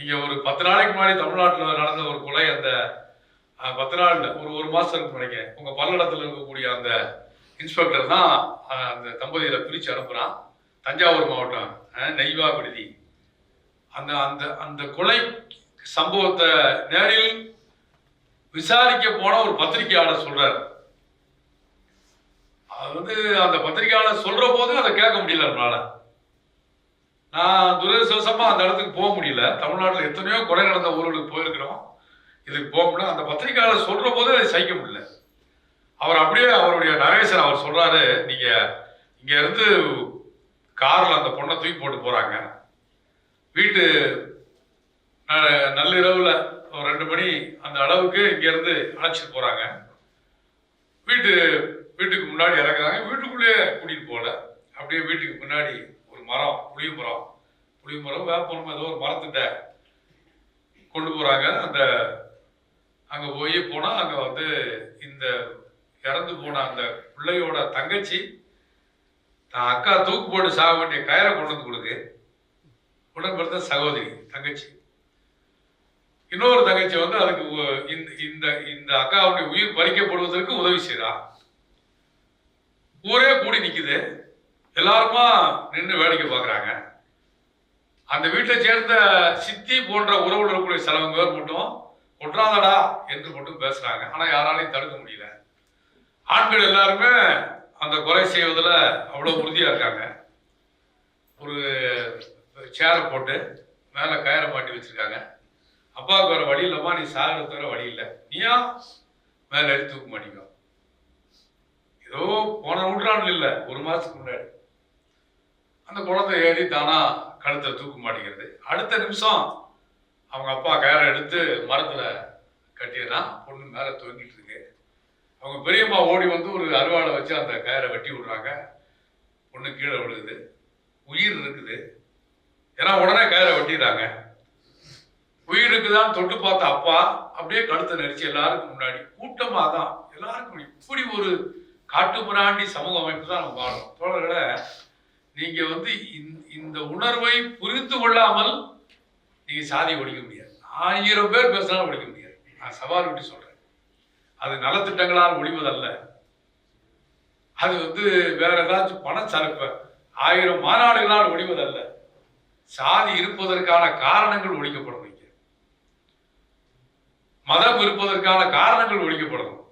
இங்க ஒரு பத்து நாளைக்கு முன்னாடி தமிழ்நாட்டில் நடந்த ஒரு கொலை அந்த பத்து நாள் ஒரு ஒரு மாசம் இருக்கு நினைக்கிறேன். உங்க பல்லடத்தில் இருக்கக்கூடிய அந்த இன்ஸ்பெக்டர் தான் அந்த தம்பதியில பிரிச்சு அனுப்புறான். தஞ்சாவூர் மாவட்டம் நெய்வா விடுதி. அந்த அந்த அந்த கொலை சம்பவத்தை நேரில் விசாரிக்க போன ஒரு பத்திரிகையாளர் சொல்கிறார் அது வந்து அந்த பத்திரிகையாளர் சொல்ற போது அதை கேட்க முடியல நம்மளால. நான் துரதிருஷ்டவசமா அந்த இடத்துக்கு போக முடியல. தமிழ்நாட்டில் எத்தனையோ கொலை நடந்த ஊர்களுக்கு போயிருக்கிறோம். இதுக்கு போக முடியல. அந்த பத்திரிகையாளர் சொல்ற போது அதை சகிக்க முடியல. அவர் அப்படியே அவருடைய நரேசன் அவர் சொல்றாரு நீங்க இங்க இருந்து காரில் அந்த பொண்ணை தூக்கி போட்டு போறாங்க. வீட்டு ந- நள்ளிரவுல ஒரு ரெண்டு மணி அந்த அளவுக்கு இங்கேருந்து அழைச்சிட்டு போறாங்க. வீட்டு வீட்டுக்கு முன்னாடி இறங்குறாங்க. வீட்டுக்குள்ளேயே கூட்டிட்டு போகல. அப்படியே வீட்டுக்கு முன்னாடி மரம் புளிய மரம். புளிய மரம் வேப்பமரம் ஏதோ ஒரு மரத்துட்ட கொண்டு போகிறாங்க அந்த அங்கே போய் போனால் அங்கே வந்து இந்த இறந்து போன அந்த பிள்ளையோட தங்கச்சி தான் அக்கா தூக்கு போட்டு சாக வேண்டிய கயரை கொண்டு வந்து கொடுக்கு. உடன் பிறந்த சகோதரி தங்கச்சி. இன்னொரு தங்கச்சி வந்து அதுக்கு இந்த இந்த இந்த அக்காவுடைய உயிர் பறிக்கப்படுவதற்கு உதவி செய்கிறா ஊரே கூடி நிற்குது எல்லாருமா நின்று வேடிக்கை பார்க்குறாங்க. அந்த வீட்டை சேர்ந்த சித்தி போன்ற உறவுல இருக்கக்கூடிய சிலவங்க பேர் மட்டும் கொட்றாதடா என்று மட்டும் பேசுகிறாங்க ஆனால் யாராலையும் தடுக்க முடியல. ஆண்கள் எல்லாருமே அந்த கொலை செய்வதில் அவ்வளோ உறுதியாக இருக்காங்க. ஒரு சேரை போட்டு மேலே கயிறை மாட்டி வச்சுருக்காங்க. அப்பாவுக்கு வேறு வழி இல்லைம்மா நீ சாகிற வேறு வழி இல்லை. நீயா மேலே எடுத்து தூக்க மாட்டிக்கோ ஏதோ போன நூற்றாண்டு இல்லை ஒரு மாதத்துக்கு முன்னாடி. அந்த குழந்தை ஏறி தானா கழுத்தை தூக்க மாட்டேங்கிறது அடுத்த நிமிஷம் அவங்க அப்பா கயிறை எடுத்து மரத்தில் கட்டிடுறான். பொண்ணு மேலே தொங்கிட்டு இருக்கு. அவங்க பெரியம்மா ஓடி வந்து ஒரு அருவாளை வச்சு அந்த கயிறை வெட்டி விடுறாங்க. பொண்ணு கீழே விழுகுது. உயிர் இருக்குது. ஏன்னா உடனே கயிறை வெட்டிடுறாங்க. உயிருக்கு தான் தொட்டு பார்த்த அப்பா. அப்படியே கழுத்தை நெரிச்சு எல்லாருக்கும் முன்னாடி. கூட்டமாக தான். எல்லாருக்கும் இப்படி ஒரு காட்டுமிராண்டி சமூக அமைப்பு தான் நம்ம பாடுறோம் தோழர்களை நீங்க வந்து இந்த- உணர்வை புரிந்து கொள்ளாமல் நீங்க சாதி ஒழிக்க முடியாது. ஆயிரம் பேர் பேசினாலும் ஒழிக்க முடியாது. நான் சவால் விட்டு சொல்றேன். அது நலத்திட்டங்களால் ஒழிவதல்ல. அது வந்து வேற ஏதாச்சும் பண ஆயிரம் மாநாடுகளால் ஒழிவதல்ல. சாதி இருப்பதற்கான காரணங்கள் ஒழிக்கப்படணும் மதம் இருப்பதற்கான காரணங்கள் ஒழிக்கப்படணும்.